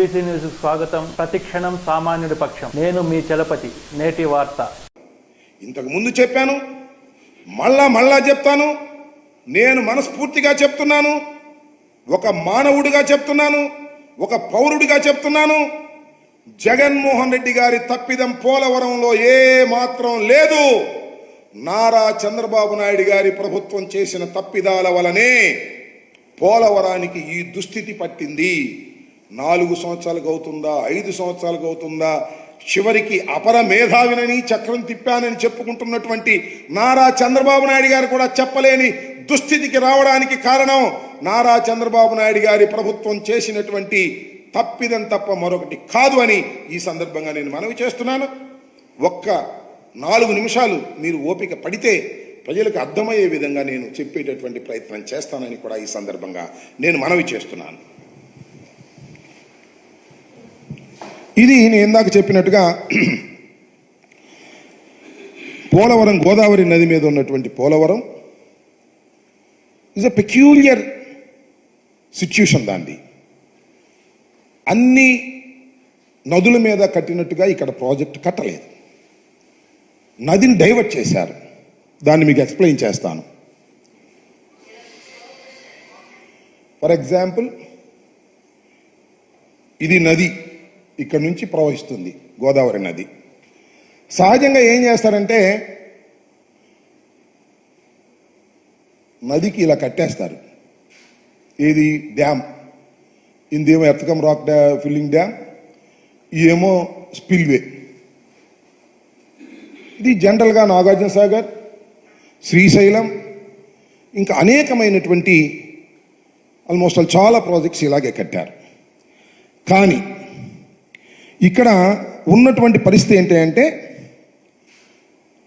ABC news స్వాగతం. ప్రతిక్షణం సామాన్యుడి పక్షం. నేను మీ చలపతి. నేటి వార్త. ఇంతకు ముందు చెప్పాను. మళ్ళా మళ్ళా చెప్తాను. నేను మనస్ఫూర్తిగా చెప్తున్నాను. ఒక మానవుడిగా చెప్తున్నాను. ఒక పౌరుడిగా చెప్తున్నాను. జగన్మోహన్ రెడ్డి గారి తప్పిదం పోలవరంలో ఏ మాత్రం లేదు. నారా చంద్రబాబు నాయుడు గారి ప్రభుత్వం చేసిన తప్పిదాల వలనే పోలవరానికి ఈ దుస్థితి పట్టింది. నాలుగు సంవత్సరాలకు అవుతుందా? ఐదు సంవత్సరాలకు అవుతుందా? చివరికి అపర మేధావినని చక్రం తిప్పానని చెప్పుకుంటున్నటువంటి నారా చంద్రబాబు నాయుడు గారు కూడా చెప్పలేని దుస్థితికి రావడానికి కారణం నారా చంద్రబాబు నాయుడు గారి ప్రభుత్వం చేసినటువంటి తప్పిదం తప్ప మరొకటి కాదు అని ఈ సందర్భంగా నేను మనవి చేస్తున్నాను. ఒక్క నాలుగు నిమిషాలు మీరు ఓపిక పడితే ప్రజలకు అర్థమయ్యే విధంగా నేను చెప్పేటటువంటి ప్రయత్నం చేస్తానని కూడా ఈ సందర్భంగా నేను మనవి చేస్తున్నాను. ఇది నేను ఇందాక చెప్పినట్టుగా పోలవరం గోదావరి నది మీద ఉన్నటువంటి Polavaram is a peculiar situation దాన్ని అన్ని నదుల మీద కట్టినట్టుగా ఇక్కడ ప్రాజెక్ట్ కట్టలేదు. నదిని డైవర్ట్ చేశారు. దాన్ని మీకు ఎక్స్ప్లెయిన్ చేస్తాను. ఫర్ ఎగ్జాంపుల్ ఇది నది. ఇక్కడ నుంచి ప్రవహిస్తుంది గోదావరి నది. సహజంగా ఏం చేస్తారంటే నదికి ఇలా కట్టేస్తారు. ఏది? డ్యామ్. ఇందేమో ఎత్తకం రాక్ డ్యా ఫిల్లింగ్ డ్యామ్. ఏమో స్పిల్వే. ఇది జనరల్గా నాగార్జున సాగర్ శ్రీశైలం ఇంకా అనేకమైనటువంటి ఆల్మోస్ట్ ఆల్ చాలా ప్రాజెక్ట్స్ ఇలాగే కట్టారు. కానీ ఇక్కడ ఉన్నటువంటి పరిస్థితి ఏంటి అంటే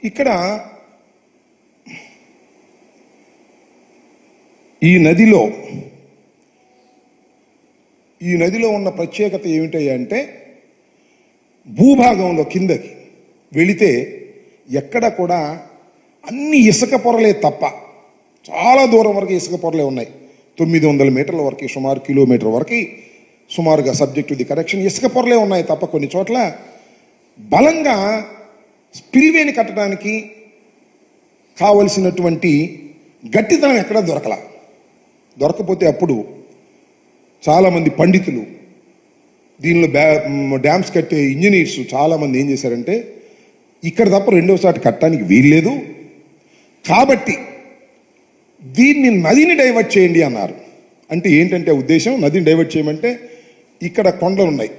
ఇక్కడ ఈ నదిలో ఈ నదిలో ఉన్న ప్రత్యేకత ఏమిటంటే అంటే భూభాగంలో కిందకి వెళితే ఎక్కడ కూడా అన్ని ఇసుక పొరలే తప్ప చాలా దూరం వరకు ఇసుక పొరలే ఉన్నాయి. తొమ్మిది వందల మీటర్ల వరకు సుమారు కిలోమీటర్ వరకు సుమారుగా సబ్జెక్ట్ ది కరెక్షన్ ఇసుక పొరలే ఉన్నాయి తప్ప కొన్ని చోట్ల బలంగా స్పిల్వేని కట్టడానికి కావలసినటువంటి గట్టితనం ఎక్కడ దొరకల. దొరకపోతే అప్పుడు చాలామంది పండితులు దీనిలో బ్యా డ్యామ్స్ కట్టే ఇంజనీర్స్ చాలామంది ఏం చేశారంటే ఇక్కడ తప్ప రెండోసారి కట్టడానికి వీల్లేదు. కాబట్టి దీన్ని నదిని డైవర్ట్ చేయండి అన్నారు. అంటే ఏంటంటే ఉద్దేశం? నదిని డైవర్ట్ చేయమంటే ఇక్కడ కొండలు ఉన్నాయి.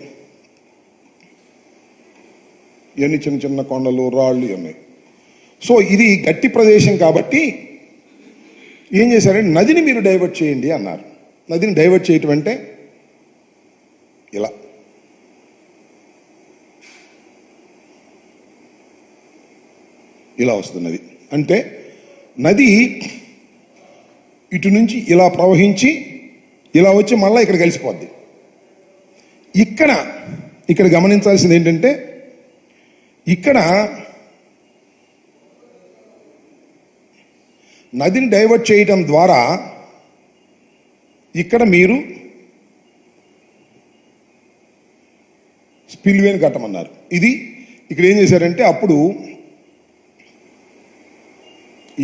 ఇవన్నీ చిన్న చిన్న కొండలు రాళ్ళు ఉన్నాయి. సో ఇది గట్టి ప్రదేశం కాబట్టి ఏం చేశారంటే నదిని మీరు డైవర్ట్ చేయండి అన్నారు. నదిని డైవర్ట్ చేయటం అంటే ఇలా. ఇలా వస్తుంది నది. అంటే నది ఇటు నుంచి ఇలా ప్రవహించి ఇలా వచ్చి మళ్ళీ ఇక్కడ కలిసిపోద్ది. ఇక్కడ ఇక్కడ గమనించాల్సింది ఏంటంటే ఇక్కడ నదిని డైవర్ట్ చేయటం ద్వారా ఇక్కడ మీరు స్పిల్వేని కట్టమన్నారు. ఇది ఇక్కడ ఏం చేశారంటే అప్పుడు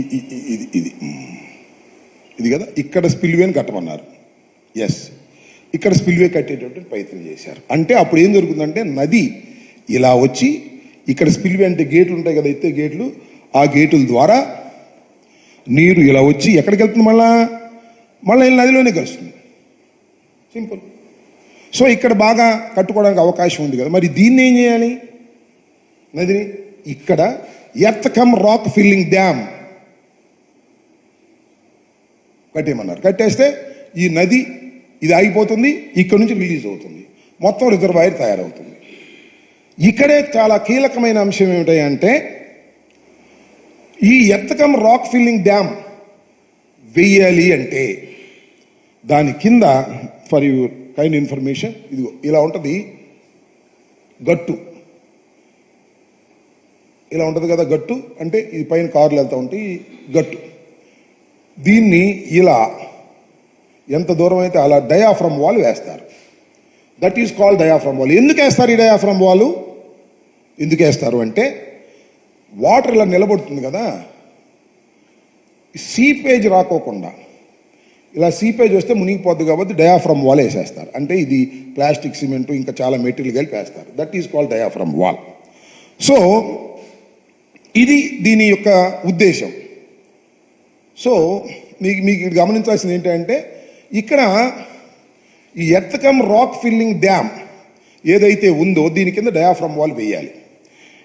ఇది ఇది ఇది కదా ఇక్కడ స్పిల్వేని కట్టమన్నారు. ఎస్ ఇక్కడ స్పిల్వే కట్టేటటువంటి ప్రయత్నం చేశారు. అంటే అప్పుడు ఏం జరుగుతుందంటే నది ఇలా వచ్చి ఇక్కడ స్పిల్వే అంటే గేట్లు ఉంటాయి కదా ఎత్తే గేట్లు ఆ గేటుల ద్వారా నీరు ఇలా వచ్చి ఎక్కడికి వెళ్తుంది మళ్ళా? మళ్ళీ నదిలోనే కలుస్తుంది. సింపుల్ సో ఇక్కడ బాగా కట్టుకోవడానికి అవకాశం ఉంది కదా. మరి దీన్ని ఏం చేయాలి? నదిని ఇక్కడ earth cum rock filling dam కట్టేయమన్నారు. కట్టేస్తే ఈ నది ఇది ఆగిపోతుంది ఇక్కడ నుంచి రిలీజ్ అవుతుంది. మొత్తం రిజర్వాయర్ తయారవుతుంది. ఇక్కడే చాలా కీలకమైన అంశం ఏమిటంటే ఈ ఎత్తకం రాక్ ఫిల్లింగ్ డ్యామ్ వెయ్యాలి అంటే దాని కింద ఫర్ యువర్ కైండ్ ఇన్ఫర్మేషన్ ఇది ఇలా ఉంటుంది గట్టు. ఇలా ఉంటుంది కదా గట్టు అంటే ఇది పైన కార్లు వెళ్తూ ఉంటాయి గట్టు. దీన్ని ఇలా ఎంత దూరం అయితే అలా డయాఫ్రమ్ వాల్ వేస్తారు. That is call diaphragm wall ఎందుకు వేస్తారు ఈ డయాఫ్రమ్ వాల్ ఎందుకు వేస్తారు అంటే వాటర్ ఇలా నిలబడుతుంది కదా. సీపేజ్ రాకోకుండా. ఇలా సీపేజ్ వస్తే మునిగిపోద్ది కాబట్టి డయాఫ్రమ్ వాల్ వేసేస్తారు. అంటే ఇది ప్లాస్టిక్ సిమెంట్ ఇంకా చాలా మెటీరియల్ కలిపి వేస్తారు. That is called diaphragm wall so ఇది దీని యొక్క ఉద్దేశం. సో మీకు మీకు గమనించాల్సింది ఏంటంటే ఇక్కడ ఈ ఎత్తకం రాక్ ఫిల్లింగ్ డ్యామ్ ఏదైతే ఉందో దీని కింద డయాఫ్రమ్ వాల్ వేయాలి.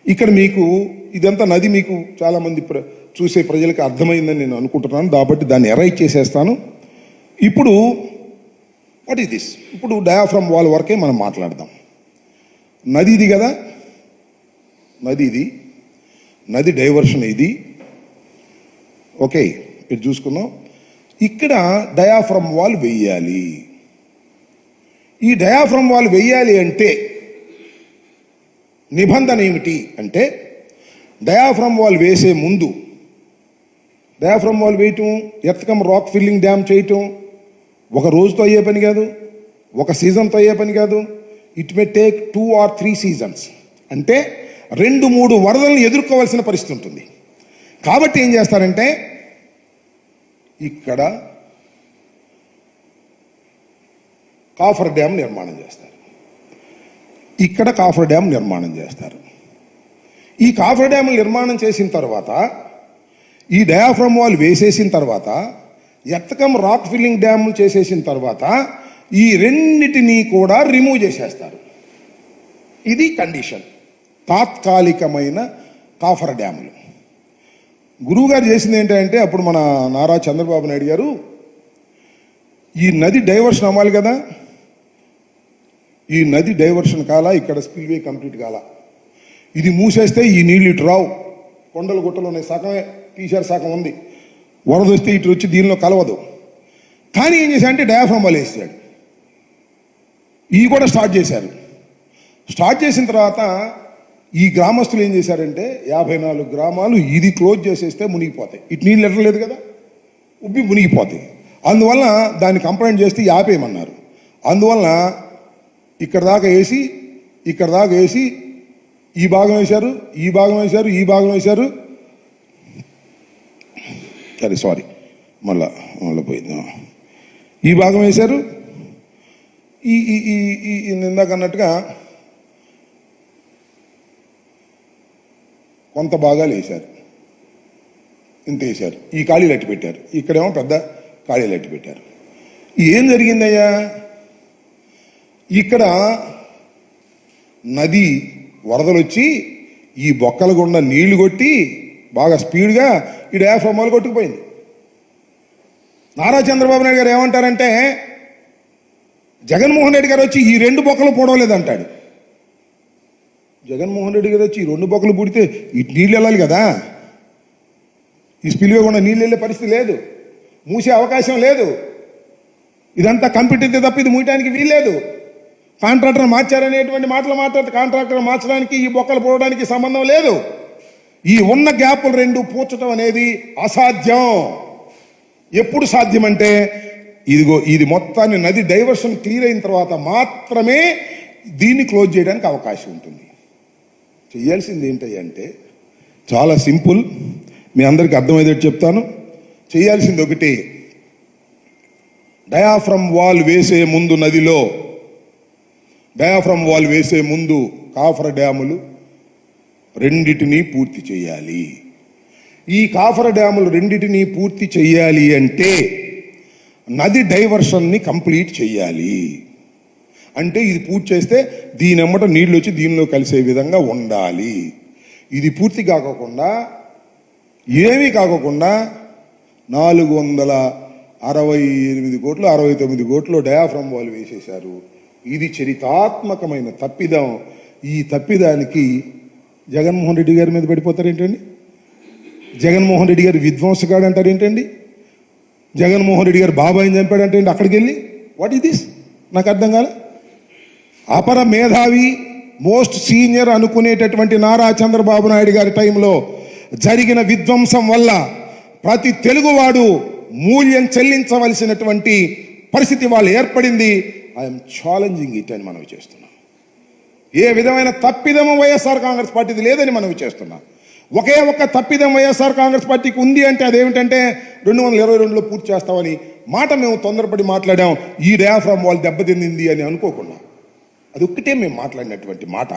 ఇక్కడ మీకు ఇదంతా నది మీకు చాలామంది ప్ర చూసే ప్రజలకు అర్థమైందని నేను అనుకుంటున్నాను. కాబట్టి దాన్ని ఎరైట్ చేసేస్తాను. ఇప్పుడు వాట్ ఈస్ దిస్ ఇప్పుడు డయాఫ్రమ్ వాల్ వరకే మనం మాట్లాడదాం. నది ఇది కదా? నది ఇది. నది డైవర్షన్ ఇది. ఓకే ఇది చూసుకుందాం ఇక్కడ డయాఫ్రమ్ వాల్ వెయ్యాలి. ఈ డయాఫ్రమ్ వాల్ వెయ్యాలి అంటే నిబంధన ఏమిటి అంటే డయాఫ్రమ్ వాల్ వేసే ముందు డయాఫ్రమ్ వాల్ వేయటం ఎత్తకం రాక్ ఫిల్లింగ్ డ్యామ్ చేయటం ఒక రోజుతో అయ్యే పని కాదు ఒక సీజన్తో అయ్యే పని కాదు. It may take two or three seasons అంటే రెండు మూడు వరదలను ఎదుర్కోవాల్సిన పరిస్థితి ఉంటుంది. కాబట్టి ఏం చేస్తారంటే ఇక్కడ కాఫర్ డ్యామ్ నిర్మాణం చేస్తారు. ఇక్కడ కాఫర్ డ్యామ్ నిర్మాణం చేస్తారు. ఈ కాఫర్ డ్యామ్ నిర్మాణం చేసిన తర్వాత ఈ డయాఫ్రమ్ వాల్ వేసేసిన తర్వాత ఎత్తకం రాక్ ఫిల్లింగ్ డ్యామ్ చేసేసిన తర్వాత ఈ రెండిటినీ కూడా రిమూవ్ చేసేస్తారు. ఇది కండిషన్. తాత్కాలికమైన కాఫర్ డ్యాములు. గురువు గారు చేసింది ఏంటంటే అప్పుడు మన నారా చంద్రబాబు నాయుడు గారు ఈ నది డైవర్షన్ అవ్వాలి కదా ఈ నది డైవర్షన్ కాల ఇక్కడ స్పిల్వే కంప్లీట్ కాల. ఇది మూసేస్తే ఈ నీళ్ళు ఇటు రావు. కొండలు గుట్టలు ఉన్నాయి. సగమే తీశారు సగం ఉంది. వరద వస్తే ఇటు వచ్చి దీనిలో కలవదు. కానీ ఏం చేశారంటే డయాఫ్రమ్ వాళ్ళు వేసాడు. ఇవి కూడా స్టార్ట్ చేశారు. స్టార్ట్ చేసిన తర్వాత ఈ గ్రామస్తులు ఏం చేశారంటే యాభై నాలుగు గ్రామాలు ఇది క్లోజ్ చేసేస్తే మునిగిపోతాయి. ఇటు నీళ్ళు ఎట్టలేదు కదా? ఉబ్బి మునిగిపోతాయి. అందువల్ల దాన్ని కంప్లైంట్ చేస్తే ఆపేయమన్నారు. అందువల్ల ఇక్కడ దాకా వేసి ఇక్కడ దాకా వేసి ఈ భాగం వేశారు ఈ భాగం వేశారు ఈ భాగం వేశారు. సరే సారీ. మళ్ళా మళ్ళీ పోయింది. ఈ భాగం వేశారు. ఈ ఈ ఈ- ఈ ఇందాక అన్నట్టుగా కొంత భాగాలు వేశారు. ఇంత వేశారు. ఈ ఖాళీలు అట్టి పెట్టారు. ఇక్కడేమో పెద్ద ఖాళీలు అట్టి పెట్టారు. ఏం జరిగిందయ్యా? ఇక్కడ నది వరదలు వచ్చి ఈ బొక్కల గుండా నీళ్ళు కొట్టి బాగా స్పీడ్గా ఈ డయాఫ్రమాలు కొట్టుకుపోయింది. నారా చంద్రబాబు నాయుడు గారు ఏమంటారంటే జగన్మోహన్ రెడ్డి గారు వచ్చి ఈ రెండు బొక్కలు పొడవలేదంటాడు. జగన్మోహన్ రెడ్డి గారు వచ్చి ఈ రెండు బొక్కలు పుడితే ఇటు నీళ్ళు వెళ్ళాలి కదా? ఈ స్పిల్వే కూడా నీళ్ళు వెళ్ళే పరిస్థితి లేదు. మూసే అవకాశం లేదు. ఇదంతా కంప్యూటర్ తప్ప ఇది మూయటానికి వీల్లేదు కాంట్రాక్టర్ మార్చారనేటువంటి మాటలు మాట్లాడితే కాంట్రాక్టర్ మార్చడానికి ఈ బొక్కలు పోవడానికి సంబంధం లేదు. ఈ ఉన్న గ్యాపులు రెండు పూడ్చడం అనేది అసాధ్యం. ఎప్పుడు సాధ్యమంటే ఇదిగో ఇది మొత్తాన్ని నది డైవర్షన్ క్లియర్ అయిన తర్వాత మాత్రమే దీన్ని క్లోజ్ చేయడానికి అవకాశం ఉంటుంది. చేయాల్సింది ఏంటంటే చాలా సింపుల్. మీ అందరికీ అర్థమయ్యేటట్టు చెప్తాను. చేయాల్సింది ఒకటి. డయాఫ్రమ్ వాల్ వేసే ముందు నదిలో డయాఫ్రమ్ వాల్ వేసే ముందు కాఫర డ్యాములు రెండిటిని పూర్తి చేయాలి. ఈ కాఫర డ్యాములు రెండిటిని పూర్తి చేయాలి అంటే నది డైవర్షన్ని కంప్లీట్ చేయాలి. అంటే ఇది పూర్తి చేస్తే దీని అమ్మట నీళ్ళు వచ్చి దీనిలో కలిసే విధంగా ఉండాలి. ఇది పూర్తి కాకోకుండా ఏమీ కాకోకుండా నాలుగు వందల అరవై ఎనిమిది కోట్లు అరవై తొమ్మిది కోట్లు డయాఫ్రమ్ వాళ్ళు వేసేశారు. ఇది చరితాత్మకమైన తప్పిదం. ఈ తప్పిదానికి జగన్మోహన్ రెడ్డి గారి మీద పడిపోతారు ఏంటండి జగన్మోహన్ రెడ్డి గారు విధ్వంసగాడు అంటారు ఏంటండి జగన్మోహన్ రెడ్డి గారు బాబాయిని చంపాడంటే అంటే అక్కడికి వెళ్ళి వాట్ ఈస్ దిస్ నాకు అర్థం కాలే. అపర మేధావి మోస్ట్ సీనియర్ అనుకునేటటువంటి నారా చంద్రబాబు నాయుడు గారి టైంలో జరిగిన విధ్వంసం వల్ల ప్రతి తెలుగువాడు మూల్యం చెల్లించవలసినటువంటి పరిస్థితి వాళ్ళు ఏర్పడింది. ఐఎమ్ ఛాలెంజింగ్ ఇట్ అని మనవి చేస్తున్నాం. ఏ విధమైన తప్పిదము వైఎస్ఆర్ కాంగ్రెస్ పార్టీది లేదని మనవి చేస్తున్నాం. ఒకే ఒక్క తప్పిదం వైఎస్ఆర్ కాంగ్రెస్ పార్టీకి ఉంది అంటే అదేమిటంటే రెండు వందల ఇరవై రెండులో పూర్తి చేస్తామని మాట మేము తొందరపడి మాట్లాడాం. ఈ డయాఫ్రామ్ వాళ్ళు దెబ్బతింది అని అనుకోకుండా. అది ఒక్కటే మేము మాట్లాడినటువంటి మాట.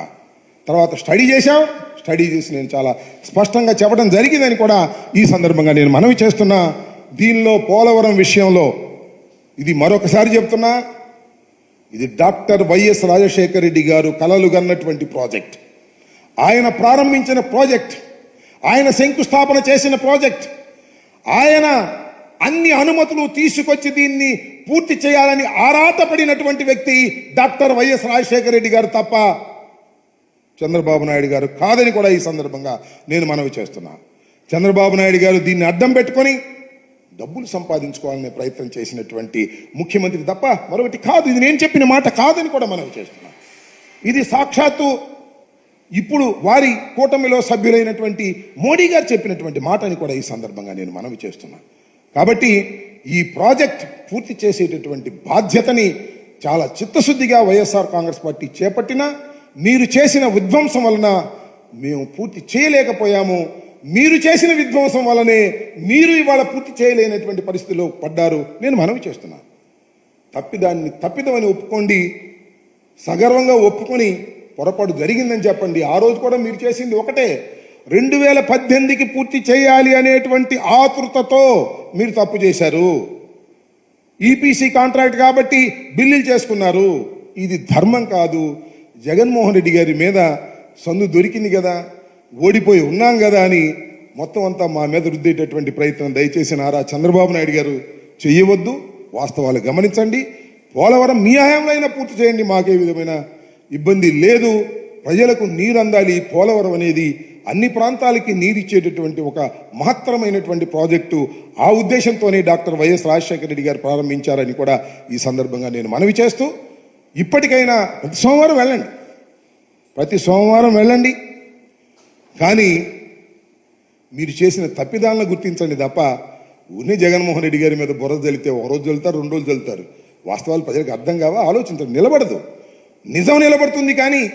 తర్వాత స్టడీ చేశాం. స్టడీ చేసి నేను చాలా స్పష్టంగా చెప్పడం జరిగిందని కూడా ఈ సందర్భంగా నేను మనవి చేస్తున్నా. దీనిలో పోలవరం విషయంలో ఇది మరొకసారి చెప్తున్నా. ఇది డాక్టర్ వైఎస్ రాజశేఖర రెడ్డి గారు కలలు కన్నటువంటి ప్రాజెక్ట్. ఆయన ప్రారంభించిన ప్రాజెక్ట్ ఆయన శంకుస్థాపన చేసిన ప్రాజెక్ట్ ఆయన అన్ని అనుమతులు తీసుకొచ్చి దీన్ని పూర్తి చేయాలని ఆరాటపడినటువంటి వ్యక్తి డాక్టర్ వైఎస్ రాజశేఖర రెడ్డి గారు తప్ప చంద్రబాబు నాయుడు గారు కాదని కూడా ఈ సందర్భంగా నేను మనవి చేస్తున్నా. చంద్రబాబు నాయుడు గారు దీన్ని అడ్డం పెట్టుకొని డబ్బులు సంపాదించుకోవాలనే ప్రయత్నం చేసినటువంటి ముఖ్యమంత్రి తప్ప మరొకటి కాదు. ఇది నేను చెప్పిన మాట కాదని కూడా మనవి చేస్తున్నా. ఇది సాక్షాత్తు ఇప్పుడు వారి కూటమిలో సభ్యులైనటువంటి మోడీ గారు చెప్పినటువంటి మాట అని కూడా ఈ సందర్భంగా నేను మనవి చేస్తున్నాను కాబట్టి ఈ ప్రాజెక్ట్ పూర్తి చేసేటటువంటి బాధ్యతని చాలా చిత్తశుద్ధిగా వైఎస్ఆర్ కాంగ్రెస్ పార్టీ చేపట్టినా మీరు చేసిన విధ్వంసం వలన మేము పూర్తి చేయలేకపోయాము. మీరు చేసిన విధ్వంసం వలనే మీరు ఇవాళ పూర్తి చేయలేనటువంటి పరిస్థితిలో పడ్డారు. నేను మనవి చేస్తున్నాను తప్పిదాన్ని తప్పిదమని ఒప్పుకోండి. సగర్వంగా ఒప్పుకొని పొరపాటు జరిగిందని చెప్పండి. ఆ రోజు కూడా మీరు చేసింది ఒకటే. రెండు వేల పద్దెనిమిదికి పూర్తి చేయాలి అనేటువంటి ఆతృతతో మీరు తప్పు చేశారు. ఈపీసీ కాంట్రాక్ట్ కాబట్టి బిల్లులు చేసుకున్నారు. ఇది ధర్మం కాదు. జగన్మోహన్ రెడ్డి గారి మీద సందు దొరికింది కదా. ఓడిపోయి ఉన్నాం కదా అని మొత్తం అంతా మా మీద రుద్దేటటువంటి ప్రయత్నం దయచేసి నారా చంద్రబాబు నాయుడు గారు చెయ్యవద్దు. వాస్తవాలు గమనించండి. పోలవరం మీ హయాంలో అయినా పూర్తి చేయండి. మాకే విధమైన ఇబ్బంది లేదు. ప్రజలకు నీరు అందాలి పోలవరం అనేది అన్ని ప్రాంతాలకి నీరు ఇచ్చేటటువంటి ఒక మహత్తరమైనటువంటి ప్రాజెక్టు. ఆ ఉద్దేశంతోనే డాక్టర్ వైఎస్ రాజశేఖర రెడ్డి గారు ప్రారంభించారని కూడా ఈ సందర్భంగా నేను మనవి చేస్తూ ఇప్పటికైనా ప్రతి సోమవారం వెళ్ళండి. ప్రతి సోమవారం వెళ్ళండి. కానీ మీరు చేసిన తప్పిదాలను గుర్తించండి తప్ప ఉన్ని జగన్మోహన్ రెడ్డి గారి మీద బుర్ర జలితే ఒక రోజు జల్లుతారు రెండు రోజులు జల్లుతారు. వాస్తవాలు ప్రజలకు అర్థం కావా? ఆలోచించండి. నిలబడదు. నిజం నిలబడుతుంది కానీ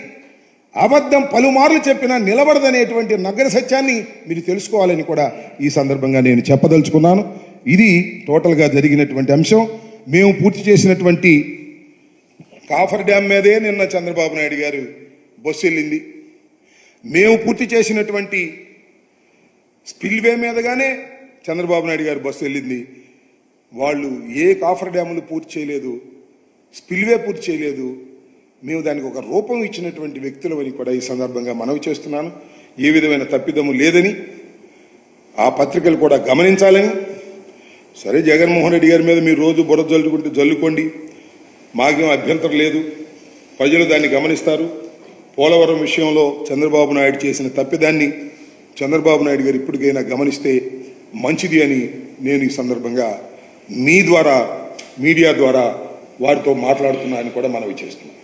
అబద్ధం పలుమార్లు చెప్పినా నిలబడదనేటువంటి నగర సత్యాన్ని మీరు తెలుసుకోవాలని కూడా ఈ సందర్భంగా నేను చెప్పదలుచుకున్నాను. ఇది టోటల్గా జరిగినటువంటి అంశం. మేము పూర్తి చేసినటువంటి కాఫర్ డ్యామ్ మీదే నిన్న చంద్రబాబు నాయుడు గారు బస్సు వెళ్ళింది మేము పూర్తి చేసినటువంటి స్పిల్వే మీదగానే చంద్రబాబు నాయుడు గారు బస్సు వెళ్ళింది వాళ్ళు ఏ కాఫర్ డ్యాములు పూర్తి చేయలేదు స్పిల్వే పూర్తి చేయలేదు మేము దానికి ఒక రూపం ఇచ్చినటువంటి వ్యక్తులమని కూడా ఈ సందర్భంగా మనవి చేస్తున్నాను. ఏ విధమైన తప్పిదము లేదని ఆ పత్రికలు కూడా గమనించాలని. సరే జగన్మోహన్ రెడ్డి గారి మీద మీరు రోజు బురద జల్లుకుంటే జల్లుకోండి. మాకేం అభ్యంతరం లేదు. ప్రజలు దాన్ని గమనిస్తారు. పోలవరం విషయంలో చంద్రబాబు నాయుడు చేసిన తప్పిదాన్ని చంద్రబాబు నాయుడు గారు ఇప్పటికైనా గమనిస్తే మంచిది అని నేను ఈ సందర్భంగా మీ ద్వారా మీడియా ద్వారా వారితో మాట్లాడుతున్నా అని కూడా మనవి చేస్తున్నాను.